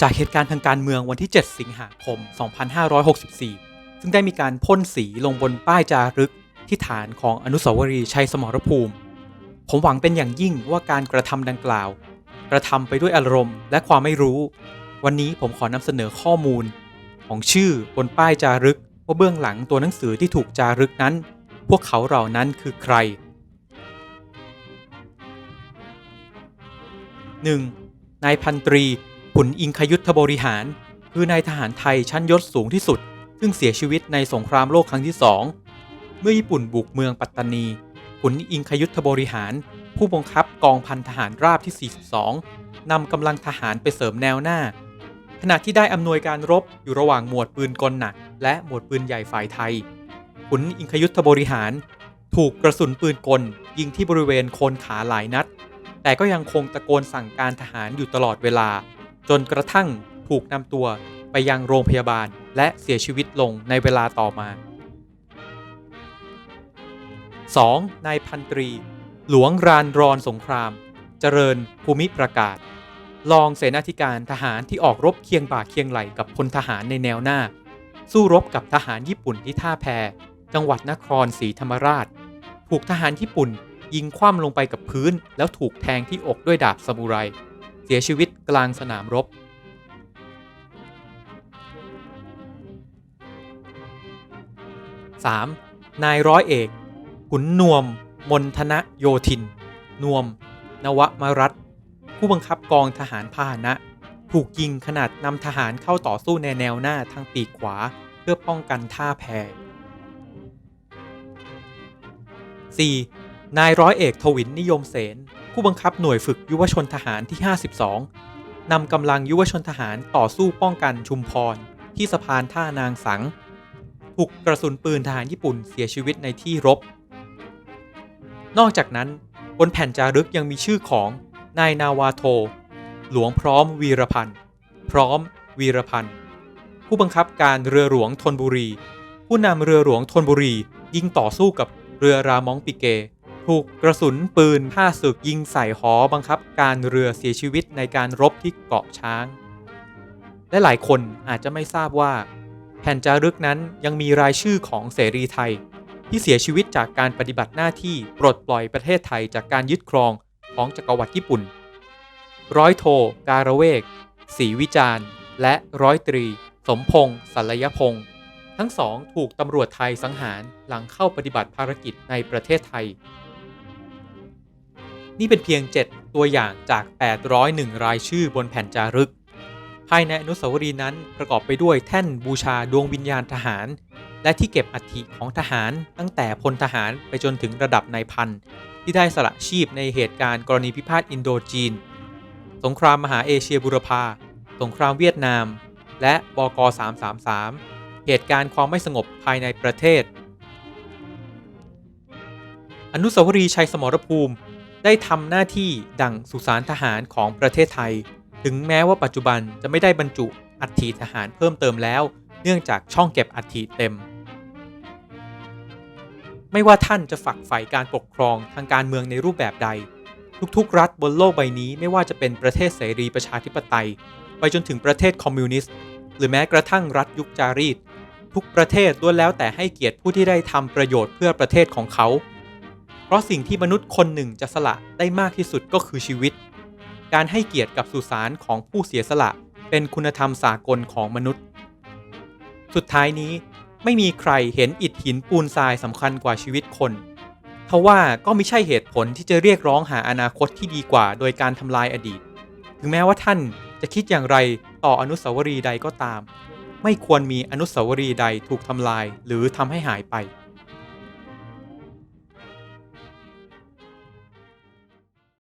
จากเหตุการณ์ทางการเมืองวันที่ 7 สิงหาคม 2564 ซึ่งได้มีการพ่นสีลงบนป้ายจารึกที่ฐานของอนุสาวรีย์ชัยสมรภูมิ ผมหวังเป็นอย่างยิ่งว่าการกระทำดังกล่าว กระทำไปด้วยอารมณ์และความไม่รู้ วันนี้ผมขอนำเสนอข้อมูล ของชื่อบนป้ายจารึกว่าเบื้องหลังตัวหนังสือที่ถูกจารึกนั้น พวกเขาเหล่านั้นคือใคร 1. นายพันตรี ขุนอิงคยุทธบริหาร คือนายทหารไทยชั้นยศสูงที่สุด ซึ่งเสียชีวิตในสงครามโลกครั้งที่สองเมื่อญี่ปุ่นบุกเมืองปัตตานี ขุนอิงคยุทธบริหาร ผู้บังคับกองพันทหารราบที่ 42 นำกำลังทหารไปเสริมแนวหน้า ขณะที่ได้อำนวยการรบอยู่ระหว่างหมวดปืนกลหนัก และหมวดปืนใหญ่ฝ่ายไทย ขุนอิงคยุทธบริหาร ถูกกระสุนปืนกล ยิงที่บริเวณโคนขาหลายนัด แต่ก็ยังคงตะโกนสั่งการทหารอยู่ตลอดเวลา จนกระทั่งถูกนำตัวไปยังโรงพยาบาลและเสียชีวิตลงในเวลาต่อมา 2. นายพันตรี หลวงรานรอนสงคราม เจริญภูมิประกาศ รองเสนาธิการทหารที่ออกรบเคียงบ่าเคียงไหลกับพลทหารในแนวหน้า สู้รบกับทหารญี่ปุ่นที่ท่าแพจังหวัดนครศรีธรรมราช ถูกทหารญี่ปุ่นยิงคว่ำลงไปกับพื้น แล้วถูกแทงที่อกด้วยดาบซามูไร เสียชีวิต กลางสนามรบ 3. นายร้อยเอกขุนนวม มนทนะโยธิน นวม นวมรัตผู้บังคับกองทหารพาหนะ ถูกยิงขนาดนำทหารเข้าต่อสู้ในแนวหน้าทางปีกขวาเพื่อป้องกันท่าแพ 4. นายร้อยเอกทวินนิยมเสนผู้บังคับหน่วยฝึกยุวชนทหารที่ 52 นำกำลังยุวชนทหารต่อสู้ป้องกันชุมพร ที่สะพานท่านางสัง ถูกกระสุนปืนทหารญี่ปุ่นเสียชีวิตในที่รบ นอกจากนั้น บนแผ่นจารึกยังมีชื่อของนายนาวาโท หลวงพร้อมวีรพันธ์ พร้อมวีรพันธ์ ผู้บังคับการเรือหลวงธนบุรี ผู้นำเรือหลวงธนบุรียิงต่อสู้กับเรือรามองปิเก ถูกกระสุนปืนผ้าศึกยิงใส่หอบังคับ การเรือเสียชีวิตในการรบที่เกาะช้าง และหลายคนอาจจะไม่ทราบว่า แผ่นจารึกนั้นยังมีรายชื่อของเสรีไทย ที่เสียชีวิตจากการปฏิบัติหน้าที่ปลดปล่อยประเทศไทยจากการยึดครองของจักรวรรดิญี่ปุ่น ร้อยโท การเวกศรีวิจารณ์และร้อยตรี สมพงษ์สัลยพงษ์ทั้งสองถูกตำรวจไทยสังหารหลังเข้าปฏิบัติภารกิจในประเทศไทย นี่เป็นเพียง 7 ตัวอย่างจาก 801 รายชื่อบนแผ่นจารึก ภายในอนุสาวรีย์นั้นประกอบไปด้วยแท่นบูชาดวงวิญญาณทหาร และที่เก็บอัฐิของทหารตั้งแต่พลทหารไปจนถึงระดับนายพันที่ได้สละชีพในเหตุการณ์กรณีพิพาทอินโดจีน สงครามมหาเอเชียบุรพาสงครามเวียดนาม และบก 333 เหตุการณ์ความไม่สงบภายในประเทศ อนุสาวรีย์ชัยสมรภูมิ ได้ทำหน้าที่ดั่งสุสานทหารของประเทศไทย ถึงแม้ว่าปัจจุบันจะไม่ได้บรรจุอัฐิทหารเพิ่มเติมแล้ว เนื่องจากช่องเก็บอัฐิเต็ม ไม่ว่าท่านจะฝักใฝ่การปกครองทางการเมืองในรูปแบบใด ทุกๆ รัฐบนโลกใบนี้ไม่ว่าจะเป็นประเทศเสรีประชาธิปไตย ไปจนถึงประเทศคอมมิวนิสต์หรือแม้กระทั่งรัฐยุคจารีต ทุกประเทศล้วนแล้วแต่ให้เกียรติผู้ที่ได้ทำประโยชน์เพื่อประเทศของเขา เพราะสิ่งที่มนุษย์คนหนึ่งจะสละได้มากที่สุดก็คือชีวิต การให้เกียรติกับสุสานของผู้เสียสละเป็นคุณธรรมสากลของมนุษย์ สุดท้ายนี้ไม่มีใครเห็นอิฐหินปูนทรายสำคัญกว่าชีวิตคนทว่าก็ไม่ใช่เหตุผลที่จะเรียกร้องหาอนาคตที่ดีกว่า โดยการทำลายอดีต ถึงแม้ว่าท่านจะคิดอย่างไรต่ออนุสาวรีย์ใดก็ตาม ไม่ควรมีอนุสาวรีย์ใดถูกทำลายหรือทำให้หายไป